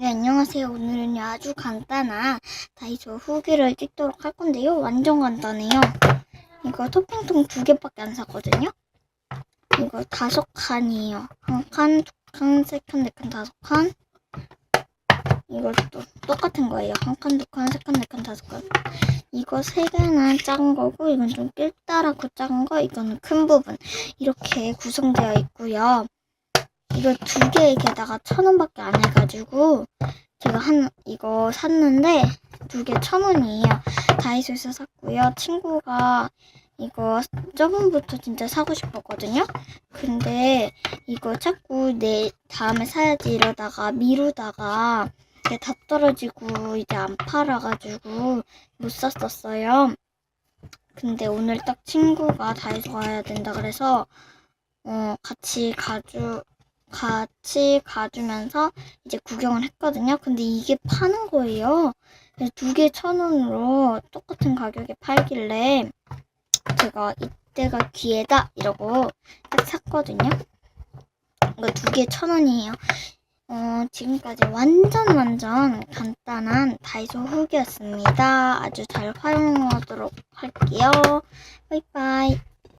네, 안녕하세요. 오늘은요, 아주 간단한 다이소 후기를 찍도록 할 건데요. 완전 간단해요. 이거 토핑통 두 개밖에 안 샀거든요. 이거 다섯 칸이에요. 한 칸, 두 칸, 세 칸, 네 칸, 다섯 칸. 이것도 똑같은 거예요. 한 칸, 두 칸, 세 칸, 네 칸, 다섯 칸. 이거 세 개는 작은 거고, 이건 좀 낄따랗고 작은 거, 이거는 큰 부분. 이렇게 구성되어 있고요. 이거 두 개에 게다가 천 원밖에 안 해가지고 제가 한 이거 샀는데 두 개 천 원이에요. 다이소에서 샀고요. 친구가 이거 저번부터 진짜 사고 싶었거든요. 근데 이거 자꾸 내 다음에 사야지 이러다가 미루다가 이게 다 떨어지고 이제 안 팔아가지고 못 샀었어요. 근데 오늘 딱 친구가 다이소 가야 된다 그래서 어 같이 가주 같이 가주면서 이제 구경을 했거든요. 근데 이게 파는 거예요. 그래서 두 개 천 원으로 똑같은 가격에 팔길래 제가 이때가 기회다 이러고 딱 샀거든요. 이거 두 개 천 원이에요. 어, 지금까지 완전 완전 간단한 다이소 후기였습니다. 아주 잘 활용하도록 할게요.